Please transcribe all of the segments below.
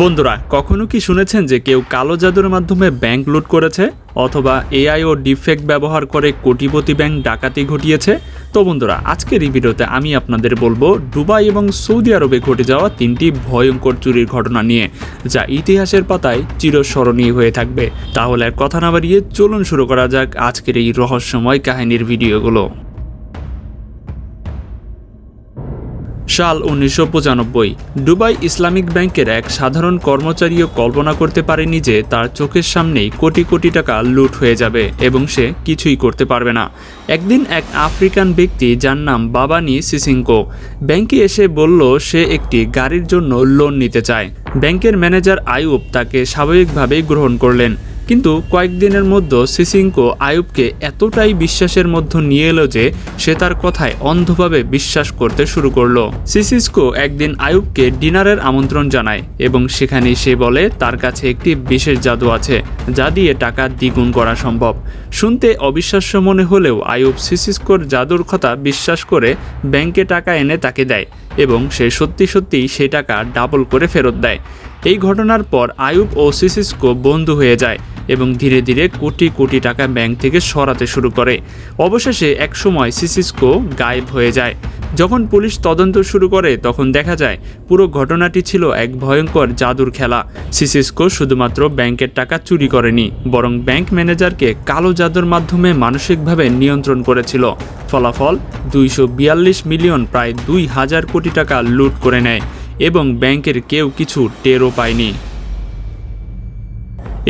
বন্ধুরা, কখনো কি শুনেছেন যে কেউ কালো জাদুর মাধ্যমে ব্যাংক লুট করেছে? অথবা এআই ও ডিফেক্ট ব্যবহার করে কোটিপতি ব্যাংক ডাকাতি ঘটিয়েছে? তো বন্ধুরা, আজকের এই ভিডিওতে আমি আপনাদের বলব, দুবাই এবং সৌদি আরবে ঘটে যাওয়া তিনটি ভয়ঙ্কর চুরির ঘটনা নিয়ে, যা ইতিহাসের পাতায় চিরস্মরণীয় হয়ে থাকবে। তাহলে কথা না বাড়িয়ে চলুন শুরু করা যাক আজকের এই রহস্যময় কাহিনীর ভিডিওগুলো। সাল উনিশশো পঁচানব্বই। দুবাই ইসলামিক ব্যাংকের এক সাধারণ কর্মচারীও কল্পনা করতে পারেনি যে তার চোখের সামনেই কোটি কোটি টাকা লুট হয়ে যাবে এবং সে কিছুই করতে পারবে না। একদিন এক আফ্রিকান ব্যক্তি যার নাম বাবানি সিসিঙ্কো ব্যাংকে এসে বলল, সে একটি গাড়ির জন্য লোন নিতে চায়। ব্যাংকের ম্যানেজার আয়ুব তাকে স্বাভাবিকভাবেই গ্রহণ করলেন। কিন্তু কয়েকদিনের মধ্যে সিসিঙ্কো আয়ুবকে এতটাই বিশ্বাসের মধ্যে নিয়ে এলো যে সে তার কথায় অন্ধভাবে বিশ্বাস করতে শুরু করল। সিসিস্কো একদিন আয়ুবকে ডিনারের আমন্ত্রণ জানায় এবং সেখানে সে বলে, তার কাছে একটি বিশেষ জাদু আছে, যা দিয়ে টাকা দ্বিগুণ করা সম্ভব। শুনতে অবিশ্বাস্য মনে হলেও আয়ুব সিসিস্কোর জাদুর কথা বিশ্বাস করে ব্যাংকে টাকা এনে তাকে দেয় এবং সে সত্যি সত্যি সেই টাকা ডাবল করে ফেরত দেয়। এই ঘটনার পর আয়ুব ও সিসিস্কো বন্ধু হয়ে যায় এবং ধীরে ধীরে কোটি কোটি টাকা ব্যাংক থেকে সরাতে শুরু করে। অবশেষে একসময় সিসিস্কো গায়েব হয়ে যায়। যখন পুলিশ তদন্ত শুরু করে, তখন দেখা যায় পুরো ঘটনাটি ছিল এক ভয়ঙ্কর জাদুর খেলা। সিসিস্কো শুধুমাত্র ব্যাংকের টাকা চুরি করেনি, বরং ব্যাংক ম্যানেজারকে কালো জাদুর মাধ্যমে মানসিকভাবে নিয়ন্ত্রণ করেছিল। ফলাফল, দুইশো বিয়াল্লিশ মিলিয়ন, প্রায় দুই হাজার কোটি টাকা লুট করে নেয়। এবং ব্যাংকের কেউ কিছু টেরও পায়নি।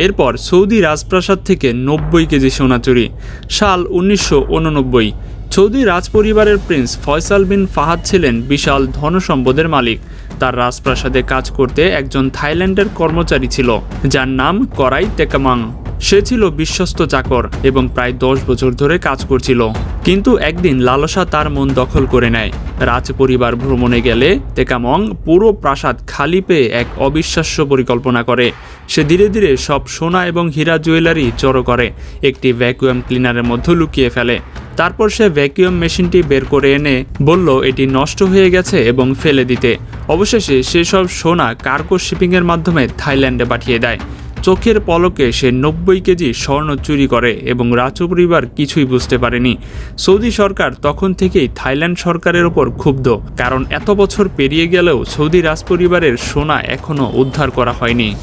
এরপর সৌদি রাজপ্রাসাদ থেকে নব্বই কেজি সোনা চুরি সাল উনিশশো উননব্বই, সৌদি রাজপরিবারের প্রিন্স ফয়সাল বিন ফাহাদ ছিলেন বিশাল ধনসম্পদের মালিক। তার রাজপ্রাসাদে কাজ করতে একজন থাইল্যান্ডের কর্মচারী ছিল, যার নাম করাই তেকামাং সে ছিল বিশ্বস্ত চাকর এবং প্রায় দশ বছর ধরে কাজ করছিল। কিন্তু একদিন লালসা তার মন দখল করে নেয়। রাজ পরিবার ভ্রমণে গেলে তেকামং পুরো প্রাসাদ খালি পেয়ে এক অবিশ্বাস্য পরিকল্পনা করে। সে ধীরে ধীরে সব সোনা এবং হীরা জুয়েলারি জড়ো করে, একটি ভ্যাকুয়াম ক্লিনারের মধ্যে লুকিয়ে ফেলে। তারপর সে ভ্যাকুয়াম মেশিনটি বের করে এনে বলল, এটি নষ্ট হয়ে গেছে এবং ফেলে দিতে। অবশেষে সেসব সোনা কার্গো শিপিংয়ের মাধ্যমে থাইল্যান্ডে পাঠিয়ে দেয়। চোখের পলকে সে নব্বই কেজি স্বর্ণ চুরি করে এবং রাজপরিবার কিছুই বুঝতে পারেনি। সৌদি সরকার তখন থেকেই থাইল্যান্ড সরকারের ওপর ক্ষুব্ধ, কারণ এত বছর পেরিয়ে গেলেও সৌদি রাজপরিবারের সোনা এখনও উদ্ধার করা হয়নি।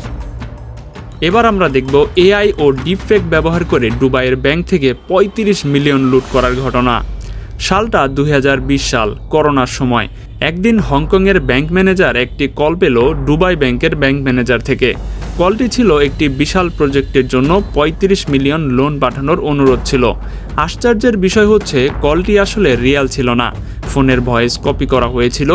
এবার আমরা দেখব এআই ও ডিপফেক ব্যবহার করে দুবাইয়ের ব্যাংক থেকে ৩৫ মিলিয়ন লুট করার ঘটনা। সালটা দুই হাজার বিশ সাল, করোনার সময়। একদিন হংকংয়ের ব্যাংক ম্যানেজার একটি কল পেল দুবাই ব্যাংকের ব্যাংক ম্যানেজার থেকে। কলটি ছিল একটি বিশাল প্রজেক্টের জন্য ৩৫ মিলিয়ন লোন পাঠানোর অনুরোধ ছিল। আশ্চর্যের বিষয় হচ্ছে, কলটি আসলে রিয়াল ছিল না। ফোনের ভয়েস কপি করা হয়েছিল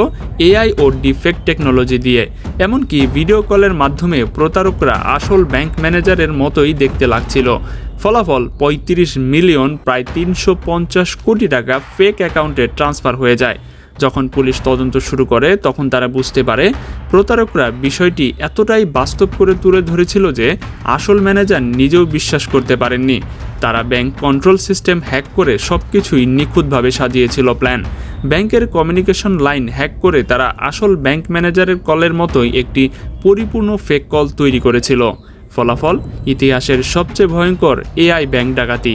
এআই ও ডিফেক্ট টেকনোলজি দিয়ে। এমনকি ভিডিও কলের মাধ্যমে প্রতারকরা আসল ব্যাংক ম্যানেজারের মতোই দেখতে লাগছিল। ফলাফল ৩৫ মিলিয়ন, প্রায় তিনশো পঞ্চাশ কোটি টাকা ফেক অ্যাকাউন্টে ট্রান্সফার হয়ে যায়। যখন পুলিশ তদন্ত শুরু করে, তখন তারা বুঝতে পারে প্রতারকরা বিষয়টি এতটাই বাস্তব করে তুলে ধরেছিল যে আসল ম্যানেজার নিজেও বিশ্বাস করতে পারেননি। তারা ব্যাংক কন্ট্রোল সিস্টেম হ্যাক করে সব কিছুই নিখুঁতভাবে সাজিয়েছিল প্ল্যান। ব্যাংকের কমিউনিকেশন লাইন হ্যাক করে তারা আসল ব্যাংক ম্যানেজারের কলের মতোই একটি পরিপূর্ণ ফেক কল তৈরি করেছিল। ফলাফল, ইতিহাসের সবচেয়ে ভয়ঙ্কর এআই ব্যাংক ডাকাতি।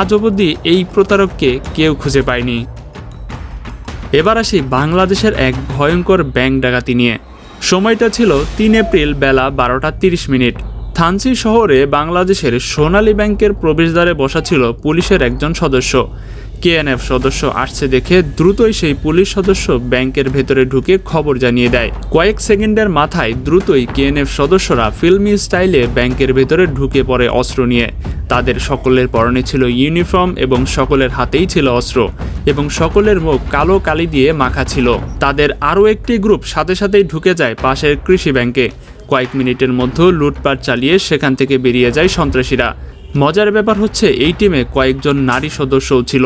আজ অবধি এই প্রতারককে কেউ খুঁজে পায়নি। এবার আসি বাংলাদেশের এক ভয়ঙ্কর ব্যাংক ডাকাতি নিয়ে। সময়টা ছিল তিন এপ্রিল বেলা বারোটা তিরিশ মিনিট। থানসি শহরে বাংলাদেশের সোনালী ব্যাংকের প্রবেশদ্বারে বসা ছিল পুলিশের একজন সদস্য। কেএনএফ সদস্য আসছে দেখে দ্রুতই সেই পুলিশ সদস্য ব্যাংকের ভেতরে ঢুকে খবর জানিয়ে দেয়। কয়েক সেকেন্ডের মাথায় দ্রুতই কেএনএফ সদস্যরা ফিল্মি স্টাইলে ব্যাংকের ভেতরে ঢুকে পড়ে অস্ত্র নিয়ে। তাদের সকলের পরনে ছিল ইউনিফর্ম এবং সকলের হাতেই ছিল অস্ত্র এবং সকলের মুখ কালো কালি দিয়ে মাখা ছিল। তাদের আরও একটি গ্রুপ সাথে সাথেই ঢুকে যায় পাশের কৃষি ব্যাংকে। কয়েক মিনিটের মধ্যে লুটপাট চালিয়ে সেখান থেকে বেরিয়ে যায় সন্ত্রাসীরা। মজার ব্যাপার হচ্ছে, এই টিমে কয়েকজন নারী সদস্যও ছিল।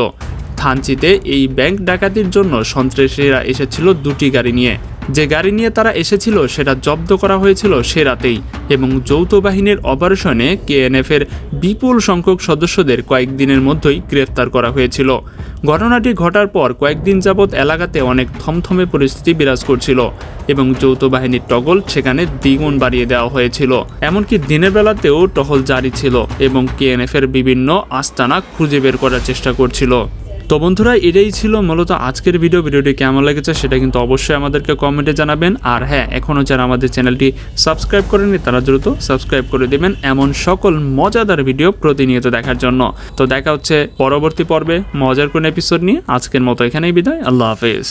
থানচিতে এই ব্যাংক ডাকাতির জন্য সন্ত্রাসীরা এসেছিল দুটি গাড়ি নিয়ে। যে গাড়ি নিয়ে তারা এসেছিল সেটা জব্দ করা হয়েছিল সে রাতেই এবং যৌথ বাহিনীর অপারেশনে কেএনএফের বিপুল সংখ্যক সদস্যদের কয়েকদিনের মধ্যেই গ্রেফতার করা হয়েছিল। ঘটনাটি ঘটার পর কয়েকদিন যাবৎ এলাকাতে অনেক থমথমে পরিস্থিতি বিরাজ করছিল এবং যৌথ বাহিনীর টগল সেখানে দ্বিগুণ বাড়িয়ে দেওয়া হয়েছিল। এমনকি দিনের বেলাতেও টহল জারি ছিল এবং কেএনএফ এর বিভিন্ন আস্তানা খুঁজে বের করার চেষ্টা করছিল। তো বন্ধুরা, এটাই ছিল মূলত আজকের ভিডিও ভিডিওটি কেমন লেগেছে সেটা কিন্তু অবশ্যই আমাদেরকে কমেন্টে জানাবেন। আর হ্যাঁ এখনও যারা আমাদের চ্যানেলটি সাবস্ক্রাইব করেনি তারা দ্রুত সাবস্ক্রাইব করে দেবেন এমন সকল মজাদার ভিডিও প্রতিনিয়ত দেখার জন্য। তো দেখা হচ্ছে পরবর্তী পর্বে, মজার কোন এপিসোড নিয়ে। আজকের মতো এখানেই বিদায়। আল্লাহ হাফেজ।